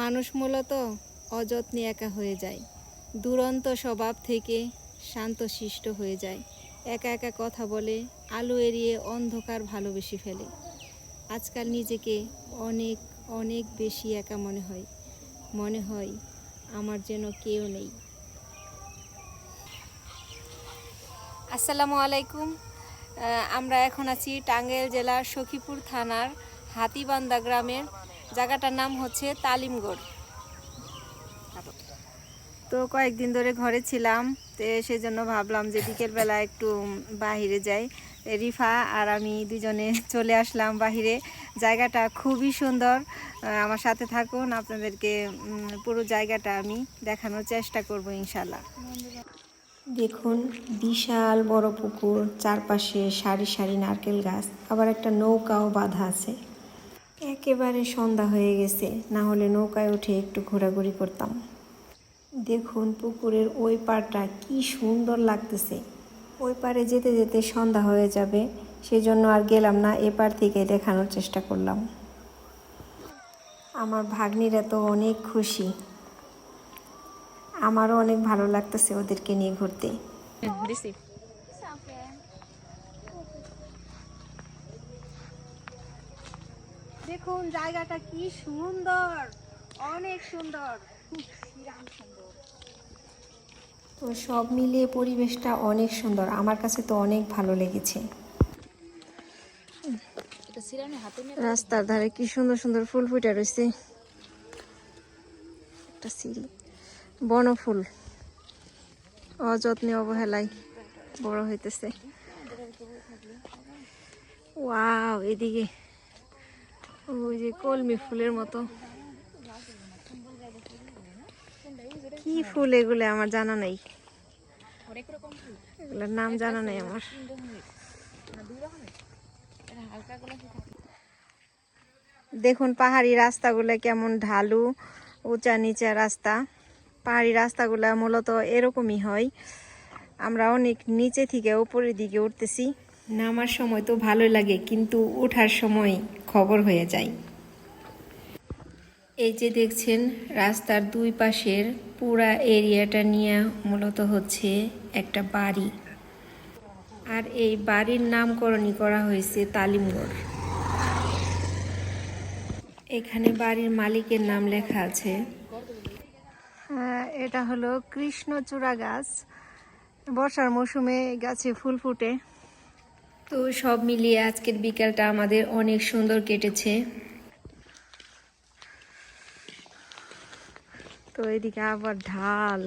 মানুষ মূলত অযত্নে একা হয়ে যায়। দুরন্ত স্বভাব থেকে শান্তশিষ্ট হয়ে যায়। একা একা কথা বলে, আলো এড়িয়ে অন্ধকার ভালোবেসে ফেলে। আজকাল নিজেকে অনেক অনেক বেশি একা মনে হয়। মনে হয় আমার যেন কেউ নেই। আসসালামু আলাইকুম। আমরা এখন আছি টাঙ্গাইল জেলার সখীপুর থানার হাতিবান্দা গ্রামের জায়গাটার নাম হচ্ছে তালিমগড়। তো কয়েকদিন ধরে ঘরে ছিলাম তো সেই জন্য ভাবলাম যে বিকেলবেলা একটু বাহিরে যাই। রিফা আর আমি দুজনে চলে আসলাম বাহিরে। জায়গাটা খুবই সুন্দর। আমার সাথে থাকুন আপনাদেরকে পুরো জায়গাটা আমি দেখানোর চেষ্টা করব ইনশাল্লাহ দেখুন বিশাল বড় পুকুর চারপাশে সারি সারি নারকেল গাছ আবার একটা নৌকাও বাঁধা আছে। একেবারে সন্ধ্যা হয়ে গেছে না হলে নৌকায় উঠে একটু ঘোরাঘুরি করতাম। দেখুন পুকুরের ওই পাড়টা কি সুন্দর লাগতেছে। ওই পাড়ে যেতে যেতে সন্ধ্যা হয়ে যাবে সেজন্য আর গেলাম না এ পার থেকে দেখানোর চেষ্টা করলাম। আমার ভাগ্নিরা তো অনেক খুশি। আমারও অনেক ভালো লাগতেছে ওদেরকে নিয়ে ঘুরতে। দেখুন জায়গাটা কি সুন্দর অনেক সুন্দর। তো সব মিলিয়ে পরিবেশটা অনেক সুন্দর। আমার কাছে তো অনেক ভালো লেগেছে। রাস্তার ধারে কি সুন্দর সুন্দর ফুল ফুটে রয়েছে একটা সিঁড়ি। বনফুল অযত্নে অবহেলায় বড় হইতেছে। ওয়াও এদিকে। ওই যে কলমি ফুলের মতো। কি ফুল এগুলো? আমার জানা নেই। এগুলোর নাম জানা নেই আমার। দেখুন, পাহাড়ি রাস্তাগুলো কেমন ঢালু, উঁচা নিচা রাস্তা। পাহাড়ি রাস্তাগুলো মূলত এরকমই হয়। আমরা অনেক নিচে থেকে উপরের দিকে উঠতেছি। নামার সময় তো ভালো লাগে, কিন্তু ওঠার সময় খবর হয়ে যায়। এই যে দেখছেন, রাস্তার দুই পাশের পুরা এরিয়াটা নিয়ে মূলত হচ্ছে একটা বাড়ি। আর এই বাড়ির নামকরণই করা হয়েছে তালিমগড় এখানে বাড়ির মালিকের নাম লেখা আছে। এটা হলো কৃষ্ণচূড়া গাছ। বর্ষার মৌসুমে গাছে ফুল ফুটে। তো সব মিলিয়ে আজকের বিকালটা আমাদের অনেক সুন্দর কেটেছে। তো এদিকে আবার ঢাল।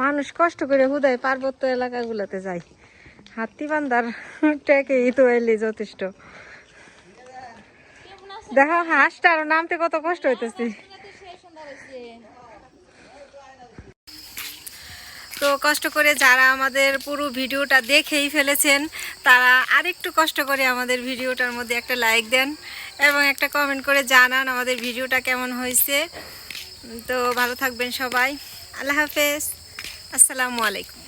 মানুষ কষ্ট করে হুদায় পার্বত্য এলাকাগুলোতে যায়। হাতি বান্দার ট্যাকেই তো এলে যথেষ্ট। দেখো হাঁসটা আর নামতে কত কষ্ট হইতেছে। তো কষ্ট করে যারা আমাদের পুরো ভিডিওটা দেখেই ফেলেছেন, তারা আরেকটু কষ্ট করে আমাদের ভিডিওটার মধ্যে একটা লাইক দেন এবং একটা কমেন্ট করে জানান আমাদের ভিডিওটা কেমন হয়েছে। তো ভালো থাকবেন সবাই। আল্লাহ হাফেজ। আসসালামু আলাইকুম।